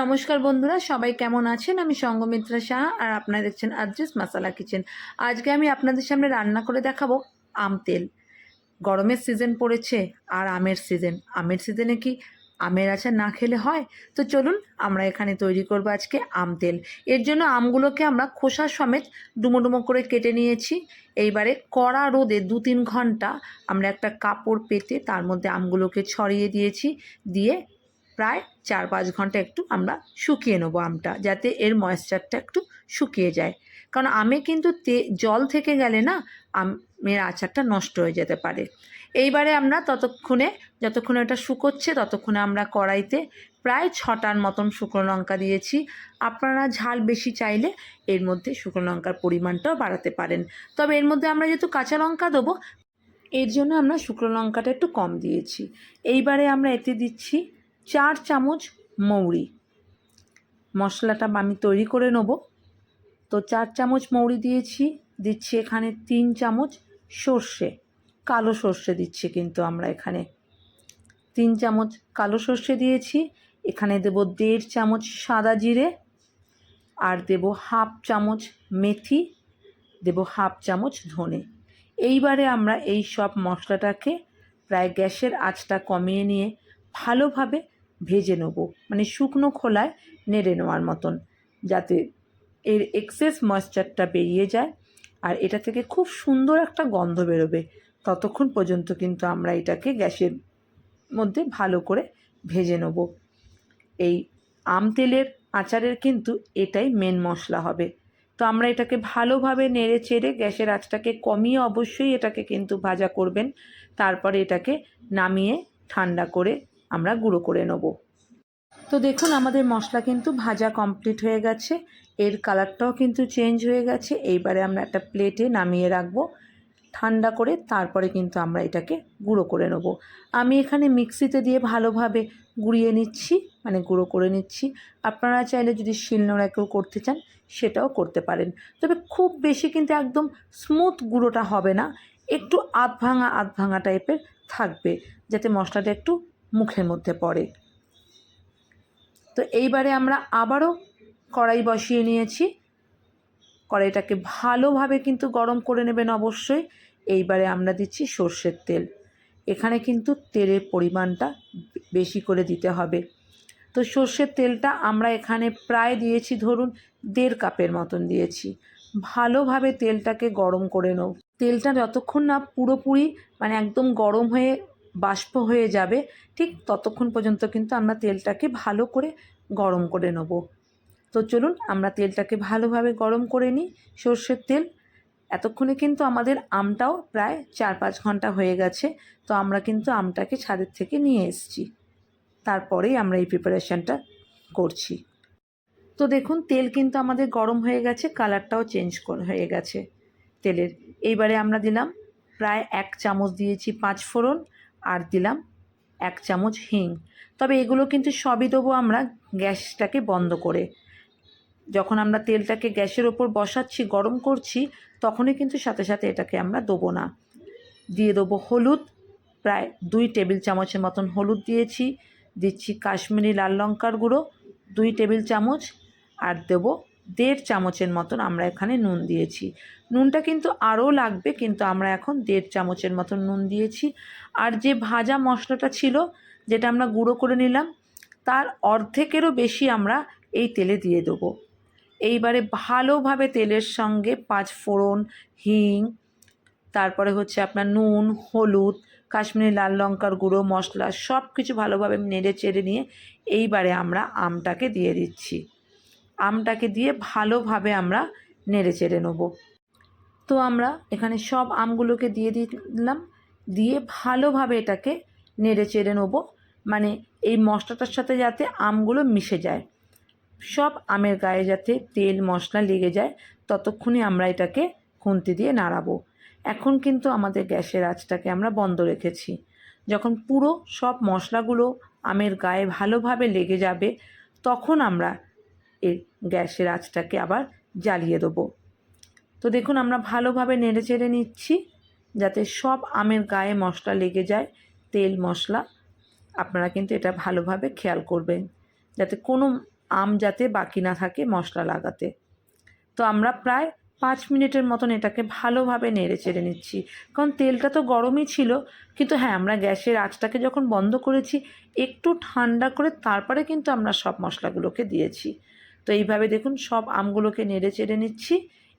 নমস্কার বন্ধুরা, সবাই কেমন আছেন? আমি সঙ্গমিত্রা শাহ আর আপনারা দেখছেন আদ্রিস মাসালা কিচেন। আজকে আমি আপনাদের সামনে রান্না করে দেখাবো আম তেল। গরমের সিজন পড়েছে আর আমের সিজন। আমের সিজনে কি আমের আচার না খেলে হয়? তো চলুন আমরা এখানে তৈরি করব আজকে আম তেল। এর জন্য আমগুলোকে আমরা খোসা সমেত ডুমো ডুমো করে কেটে নিয়েছি। এইবারে কড়া রোদে দু তিন ঘণ্টা আমরা একটা কাপড় পেতে তার মধ্যে আমগুলোকে ছড়িয়ে দিয়েছি। দিয়ে প্রায় চার পাঁচ ঘণ্টা একটু আমরা শুকিয়ে নেব আমটা, যাতে এর ময়েশ্চারটা একটু শুকিয়ে যায়। কারণ আমে কিন্তু তে, জল থেকে গেলে না, আমের আচারটা নষ্ট হয়ে যেতে পারে। এইবারে আমরা ততক্ষণে, যতক্ষণে এটা শুকোচ্ছে, ততক্ষণে আমরা কড়াইতে প্রায় ছটার মতন শুকনো লঙ্কা দিয়েছি। আপনারা ঝাল বেশি চাইলে এর মধ্যে শুকনো লঙ্কার পরিমাণটাও বাড়াতে পারেন। তবে এর মধ্যে আমরা যেহেতু কাঁচা লঙ্কা দেবো, এর জন্য আমরা শুকনো লঙ্কাটা একটু কম দিয়েছি। এইবারে আমরা এতে দিচ্ছি চার চামচ মৌরি। মশলাটা আমি তৈরি করে নেব। তো চার চামচ মৌরি দিয়েছি, দিচ্ছি এখানে তিন চামচ সর্ষে। কালো সর্ষে দিচ্ছি কিন্তু আমরা এখানে। তিন চামচ কালো সর্ষে দিয়েছি, এখানে দেব দেড় চামচ সাদা জিরে আর দেব হাফ চামচ মেথি, দেব হাফ চামচ ধনে। এইবারে আমরা এই সব মশলাটাকে প্রায় গ্যাসের আঁচটা কমিয়ে নিয়ে ভালোভাবে ভেজে নেব। মানে শুকনো খোলায় নেড়ে নেওয়ার মতন, যাতে এর এক্সেস ময়েশ্চারটা বেরিয়ে যায়। আর এটা থেকে খুব সুন্দর একটা গন্ধ বেরোবে। ততক্ষণ পর্যন্ত কিন্তু আমরা এটাকে গ্যাসের মধ্যে ভালো করে ভেজে নেব। এই আম তেলের আচারের কিন্তু এটাই মেন মশলা হবে। তো আমরা এটাকে ভালোভাবে নেড়ে চেড়ে গ্যাসের আঁচটাকে কমিয়ে অবশ্যই এটাকে কিন্তু ভাজা করবেন। তারপরে এটাকে নামিয়ে ঠান্ডা করে আমরা গুঁড়ো করে নেব। তো দেখুন, আমাদের মশলা কিন্তু ভাজা কমপ্লিট হয়ে গেছে। এর কালারটাও কিন্তু চেঞ্জ হয়ে গেছে। এইবারে আমরা একটা প্লেটে নামিয়ে রাখব। ঠান্ডা করে তারপরে কিন্তু আমরা এটাকে গুঁড়ো করে নেব। আমি এখানে মিক্সিতে দিয়ে ভালোভাবে গুঁড়িয়ে নিচ্ছি মানে গুঁড়ো করে নিচ্ছি। আপনারা চাইলে যদি শিলনোড়াকেও করতে চান, সেটাও করতে পারেন। তবে খুব বেশি কিন্তু একদম স্মুথ গুঁড়োটা হবে না। একটু আধ ভাঙা আধ ভাঙা টাইপের থাকবে, যাতে মশলাটা একটু মুখের মধ্যে পড়ে। তো এইবারে আমরা আবারও কড়াই বসিয়ে নিয়েছি। কড়াইটাকে ভালোভাবে কিন্তু গরম করে নেবেন অবশ্যই। এইবারে আমরা দিচ্ছি সর্ষের তেল। এখানে কিন্তু তেলের পরিমাণটা বেশি করে দিতে হবে। তো সর্ষের তেলটা আমরা এখানে প্রায় দিয়েছি, ধরুন দেড় কাপের মতন দিয়েছি। ভালোভাবে তেলটাকে গরম করে নেব। তেলটা যতক্ষণ না পুরোপুরি মানে একদম গরম হয়ে বাষ্প হয়ে যাবে, ঠিক ততক্ষণ পর্যন্ত কিন্তু আমরা তেলটাকে ভালো করে গরম করে নেব। তো চলুন আমরা তেলটাকে ভালোভাবে গরম করে নিই, সর্ষের তেল। এতক্ষণে কিন্তু আমাদের আমটাও প্রায় চার পাঁচ ঘণ্টা হয়ে গেছে, তো আমরা কিন্তু আমটাকে ছাদের থেকে নিয়ে এসেছি। তারপরেই আমরা এই প্রিপারেশানটা করছি। তো দেখুন, তেল কিন্তু আমাদের গরম হয়ে গেছে কালারটাও চেঞ্জ হয়ে গেছে তেলের। এইবারে আমরা দিলাম প্রায় এক চামচ দিয়েছি পাঁচ ফোড়ন আর দিলাম এক চামচ হিং। তবে এগুলো কিন্তু সবই দেবো আমরা গ্যাসটাকে বন্ধ করে। যখন আমরা তেলটাকে গ্যাসের ওপর বসাচ্ছি, গরম করছি, তখনই কিন্তু সাথে সাথে এটাকে আমরা দেবো না। দিয়ে দেবো হলুদ, প্রায় দুই টেবিল চামচের মতন হলুদ দিয়েছি। দিচ্ছি কাশ্মীরি লাল লঙ্কার গুঁড়ো, দুই টেবিল চামচ, আর দেবো দেড় চামচের মতন আমরা এখানে নুন দিয়েছি। নুনটা কিন্তু আরও লাগবে, কিন্তু আমরা এখন দেড় চামচের মতন নুন দিয়েছি। আর যে ভাজা মশলাটা ছিল, যেটা আমরা গুঁড়ো করে নিলাম, তার অর্ধেকেরও বেশি আমরা এই তেলে দিয়ে দেবো। এইবারে ভালোভাবে তেলের সঙ্গে পাঁচ ফোড়ন, হিং, তারপরে হচ্ছে আপনার নুন, হলুদ, কাশ্মীরি লাল লঙ্কার গুঁড়ো, মশলা সব কিছু ভালোভাবে নেড়ে চেড়ে নিয়ে এইবারে আমরা আমটাকে দিয়ে দিচ্ছি। আমটাকে দিয়ে ভালোভাবে আমরা নেড়ে চেড়ে নেব। তো আমরা এখানে সব আমগুলোকে দিয়ে দিলাম, দিয়ে ভালোভাবে এটাকে নেড়ে চেড়ে নেব। মানে এই মশলাটার সাথে যাতে আমগুলো মিশে যায়। সব আমের গায়ে যাতে তেল, মশলা লেগে যায় ততক্ষণই আমরা এটাকে খুন্তি দিয়ে নাড়াবো। এখন কিন্তু আমাদের গ্যাসের আঁচটাকে আমরা বন্ধ রেখেছি। যখন পুরো সব মশলাগুলো আমের গায়ে ভালোভাবে লেগে যাবে, তখন আমরা এর গ্যাসের আঁচটাকে আবার জ্বালিয়ে দেবো। তো দেখুন, আমরা ভালোভাবে নেড়ে চেড়ে নিচ্ছি, যাতে সব আমের গায়ে মশলা লেগে যায়, তেল মশলা। আপনারা কিন্তু এটা ভালোভাবে খেয়াল করবেন, যাতে কোনো আম যাতে বাকি না থাকে মশলা লাগাতে। তো আমরা প্রায় পাঁচ মিনিটের মতন এটাকে ভালোভাবে নেড়ে চেড়ে নিচ্ছি, কারণ তেলটা তো গরমই ছিল। কিন্তু হ্যাঁ আমরা গ্যাসের আঁচটাকে যখন বন্ধ করেছি, একটু ঠান্ডা করে তারপরে কিন্তু আমরা সব মশলাগুলোকে দিয়েছি। তো এইভাবে দেখুন সব আমগুলোকে নেড়ে চেড়ে নিচ্ছি।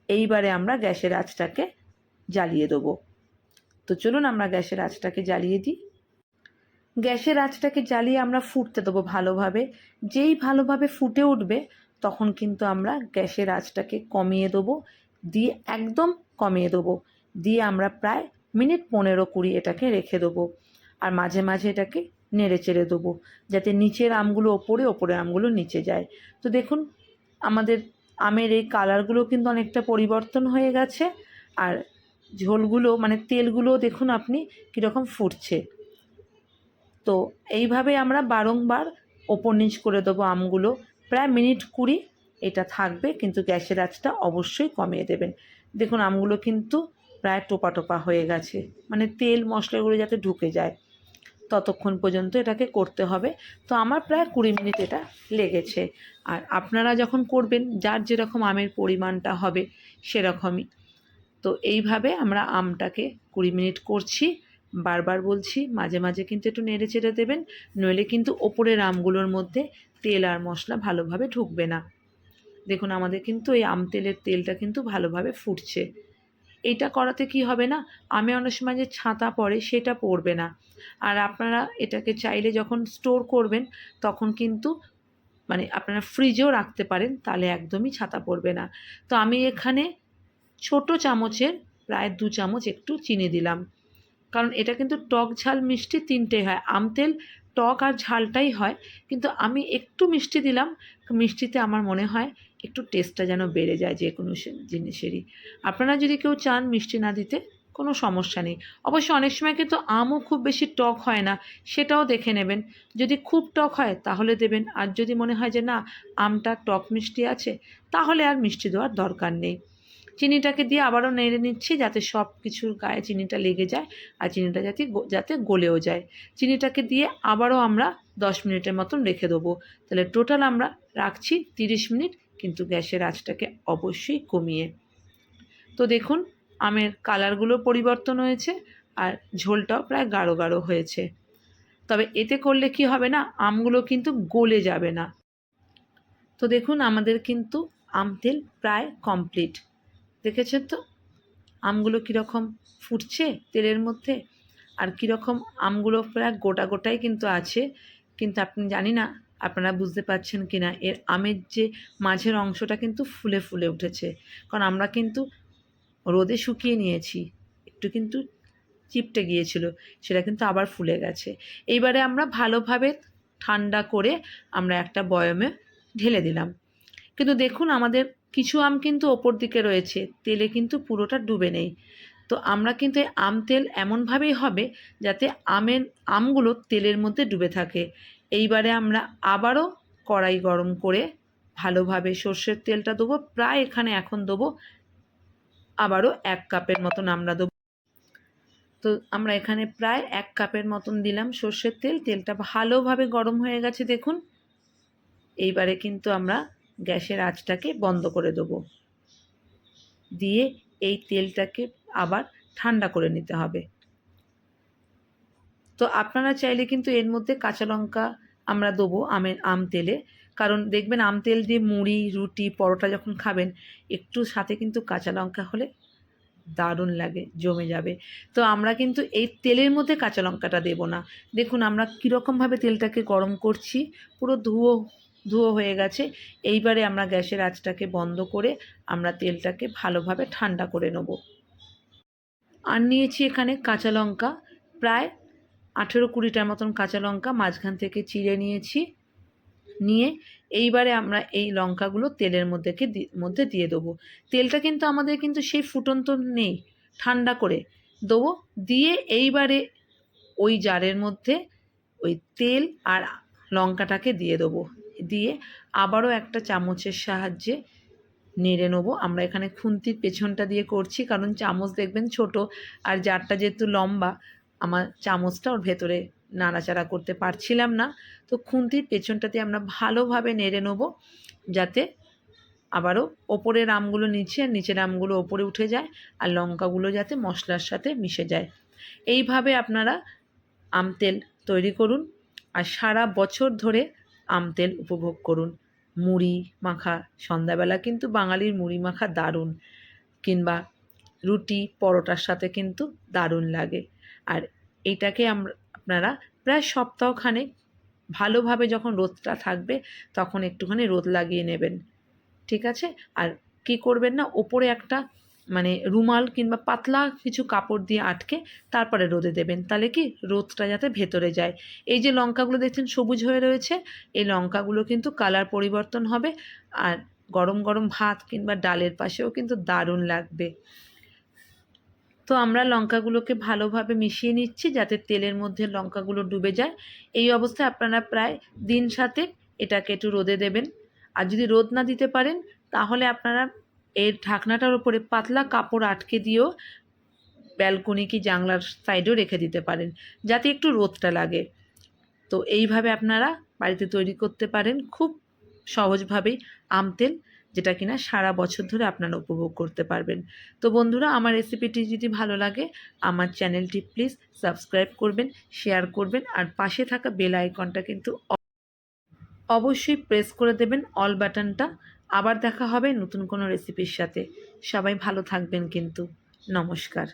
এইবারে আমরা গ্যাসের আঁচটাকে জ্বালিয়ে দেবো। তো চলুন আমরা গ্যাসের আঁচটাকে জ্বালিয়ে দিই। গ্যাসের আঁচটাকে জ্বালিয়ে আমরা ফুটতে দেবো ভালোভাবে। যেই ভালোভাবে ফুটে উঠবে তখন কিন্তু আমরা গ্যাসের আঁচটাকে কমিয়ে দেবো। দিয়ে একদম কমিয়ে দেবো। দিয়ে আমরা প্রায় মিনিট পনেরো কুড়ি এটাকে রেখে দেবো। আর মাঝে মাঝে এটাকে নেড়ে চেড়ে দেবো। যাতে নিচের আমগুলো ওপরে ওপরে আমগুলো নিচে যায়। তো দেখুন আমাদের আমের এই কালারগুলো কিন্তু অনেকটা পরিবর্তন হয়ে গেছে। আর ঝোলগুলো মানে তেলগুলো দেখুন আপনি কীরকম ফুটছে। তো এইভাবে আমরা বারংবার ওপর নিচ করে দেবো আমগুলো। প্রায় মিনিট কুড়ি এটা থাকবে, কিন্তু গ্যাসের আঁচটা অবশ্যই কমিয়ে দেবেন। দেখুন আমগুলো কিন্তু প্রায় টোপা টোপা হয়ে গেছে। মানে তেল মশলাগুলো যাতে ঢুকে যায়। ততক্ষণ পর্যন্ত এটাকে করতে হবে। তো আমার প্রায় কুড়ি মিনিট এটা লেগেছে। আর আপনারা যখন করবেন, যার যেরকম আমের পরিমাণটা হবে, সেরকমই। তো এইভাবে আমরা আমটাকে কুড়ি মিনিট করছি। বারবার বলছি, মাঝে মাঝে কিন্তু একটু নেড়ে চেড়ে দেবেন, নইলে কিন্তু ওপরের আমগুলোর মধ্যে তেল আর মশলা ভালোভাবে ঢুকবে না। দেখুন, আমাদের কিন্তু এই আম তেলের তেলটা কিন্তু ভালোভাবে ফুটছে। এইটা করাতে কি হবে না? আমি অনেক সময় যে ছাতা পড়ে সেটা পড়বে না। আর আপনারা এটাকে চাইলে যখন স্টোর করবেন, তখন কিন্তু মানে আপনারা ফ্রিজেও রাখতে পারেন, তাহলে একদমই ছাতা পড়বে না। তো আমি এখানে ছোট চামচের, প্রায় দু চামচ একটু চিনি দিলাম। কারণ এটা কিন্তু টক ঝাল মিষ্টি তিনটেই হয়। আম তেল, টক আর ঝালটাই হয়। কিন্তু আমি একটু মিষ্টি দিলাম। মিষ্টিতে আমার মনে হয় একটু টেস্টটা যেন বেড়ে যায় যে কোনো জিনিসেরই। আপনারা যদি কেউ চান মিষ্টি না দিতে, কোনো সমস্যা নেই। অবশ্য অনেক সময় কিন্তু আমও খুব বেশি টক হয় না, সেটাও দেখে নেবেন। যদি খুব টক হয় তাহলে দেবেন, আর যদি মনে হয় যে না, আমটা টক মিষ্টি আছে, তাহলে আর মিষ্টি দেওয়ার দরকার নেই। চিনিটাকে দিয়ে আবারও নেড়ে নিচ্ছি যাতে সব কিছুর গায়ে চিনিটা লেগে যায়, আর চিনিটা যাতে যাতে গলেও যায়। চিনিটাকে দিয়ে আবারও আমরা দশ মিনিটের মতন রেখে দেবো। তাহলে টোটাল আমরা রাখছি তিরিশ মিনিট কিন্তু গ্যাসের আঁচটাকে অবশ্যই কমিয়ে। তো দেখুন, আমের কালারগুলো পরিবর্তন হয়েছে আর ঝোলটাও প্রায় গাঢ় গাঢ় হয়েছে। তবে এতে করলে কি হবে না, আমগুলো কিন্তু গলে যাবে না। তো দেখুন, আমাদের কিন্তু আম তেল প্রায় কমপ্লিট দেখেছেন তো? আমগুলো কীরকম ফুটছে তেলের মধ্যে? আর কীরকম আমগুলো প্রায় গোটা গোটাই কিন্তু আছে। কিন্তু আপনি জানি না আপনারা বুঝতে পারছেন কি না? এর আমের যে মাঝের অংশটা কিন্তু ফুলে ফুলে উঠেছে। কারণ আমরা কিন্তু রোদে শুকিয়ে নিয়েছি। একটু কিন্তু চিপটে গিয়েছিল, সেটা কিন্তু আবার ফুলে গেছে। এইবারে আমরা ভালোভাবে ঠান্ডা করে আমরা একটা বয়মে ঢেলে দিলাম। কিন্তু দেখুন, আমাদের কিছু আম কিন্তু ওপর দিকে রয়েছে, তেলে কিন্তু পুরোটা ডুবে নেই। তো আমরা কিন্তু আম তেল এমনভাবেই হবে যাতে আমের আমগুলো তেলের মধ্যে ডুবে থাকে। এইবারে আমরা আবারও কড়াই গরম করে ভালোভাবে সর্ষের তেলটা দেবো, প্রায় এখানে এখন দেবো, আবারও এক কাপের মতন আমরা দেবো। তো আমরা এখানে প্রায় এক কাপের মতন দিলাম সর্ষের তেল, তেলটা ভালোভাবে গরম হয়ে গেছে দেখুন। এইবারে কিন্তু আমরা গ্যাসের আঁচটাকে বন্ধ করে দেবো। দিয়ে এই তেলটাকে আবার ঠান্ডা করে নিতে হবে। তো আপনারা চাইলে কিন্তু এর মধ্যে কাঁচা লঙ্কা আমরা দেবো আমের, আম তেলে। কারণ দেখবেন আম তেল দিয়ে মুড়ি, রুটি, পরোটা যখন খাবেন, একটু সাথে কিন্তু কাঁচা লঙ্কা হলে দারুণ লাগে, জমে যাবে। তো আমরা কিন্তু এই তেলের মধ্যে কাঁচা লঙ্কাটা দেবো না। দেখুন আমরা কীরকমভাবে তেলটাকে গরম করছি, পুরো ধুয়ো ধুয়ো হয়ে গেছে। এইবারে আমরা গ্যাসের আঁচটাকে বন্ধ করে আমরা তেলটাকে ভালোভাবে ঠান্ডা করে নেব। আর নিয়েছি এখানে কাঁচা লঙ্কা, প্রায় আঠেরো কুড়িটার মতন কাঁচা লঙ্কা মাঝখান থেকে চিড়ে নিয়েছি। নিয়ে এইবারে আমরা এই লঙ্কাগুলো তেলের মধ্যে মধ্যে দিয়ে দেবো। তেলটা কিন্তু আমাদের কিন্তু সেই ফুটন্ত নেই, ঠান্ডা করে দেবো। দিয়ে এইবারে ওই জারের মধ্যে ওই তেল আর লঙ্কাটাকে দিয়ে দেবো। দিয়ে আবারও একটা চামচের সাহায্যে নেড়ে নেব। আমরা এখানে খুন্তির পেছনটা দিয়ে করছি, কারণ চামচ দেখবেন ছোট আর জারটা যেহেতু লম্বা আমার চামচটা ওর ভেতরে নাড়াচাড়া করতে পারছিলাম না। তো খুন্তির পেছনটাতে আমরা ভালোভাবে নেড়ে নেব যাতে আবারও ওপরের আমগুলো নিচে আর নিচের আমগুলো ওপরে উঠে যায় আর লঙ্কাগুলো যাতে মশলার সাথে মিশে যায়। এইভাবে আপনারা আম তেল তৈরি করুন আর সারা বছর ধরে আম তেল উপভোগ করুন। মুড়ি মাখা সন্ধ্যাবেলা কিন্তু বাঙালির মুড়ি মাখা দারুণ, কিংবা রুটি পরোটার সাথে কিন্তু দারুণ লাগে। আর এটাকে আমরা আপনারা প্রায় সপ্তাহখানেক ভালোভাবে যখন রোদটা থাকবে তখন একটুখানি রোদ লাগিয়ে নেবেন। ঠিক আছে? আর কি করবেন না, ওপরে একটা মানে রুমাল কিংবা পাতলা কিছু কাপড় দিয়ে আটকে তারপরে রোদে দেবেন। তাহলে কি? রোদটা যাতে ভেতরে যায়। এই যে লঙ্কাগুলো দেখছেন সবুজ হয়ে রয়েছে, এই লঙ্কাগুলো কিন্তু কালার পরিবর্তন হবে। আর গরম গরম ভাত কিংবা ডালের পাশেও কিন্তু দারুণ লাগবে। তো আমরা লঙ্কাগুলোকে ভালোভাবে মিশিয়ে নিচ্ছি যাতে তেলের মধ্যে লঙ্কাগুলো ডুবে যায়। এই অবস্থায় আপনারা প্রায় দিন সাথে এটাকে একটু রোদে দেবেন। আর যদি রোদ না দিতে পারেন, তাহলে আপনারা এর ঢাকনাটার উপরে পাতলা কাপড় আটকে দিয়েও ব্যালকনি কি জানলার সাইডেও রেখে দিতে পারেন, যাতে একটু রোদটা লাগে। তো এইভাবে আপনারা বাড়িতে তৈরি করতে পারেন। খুব সহজভাবেই আম তেল যেটা কিনা সারা বছর ধরে আপনারা উপভোগ করতে পারবেন। তো বন্ধুরা, আমার রেসিপিটি যদি ভালো লাগে, আমার চ্যানেলটি প্লিজ সাবস্ক্রাইব করবেন, শেয়ার করবেন, আর পাশে থাকা বেল আইকনটা কিন্তু অবশ্যই প্রেস করে দেবেন অল বাটনটা। আবার দেখা হবে নতুন কোনো রেসিপির সাথে। সবাই ভালো থাকবেন কিন্তু। নমস্কার।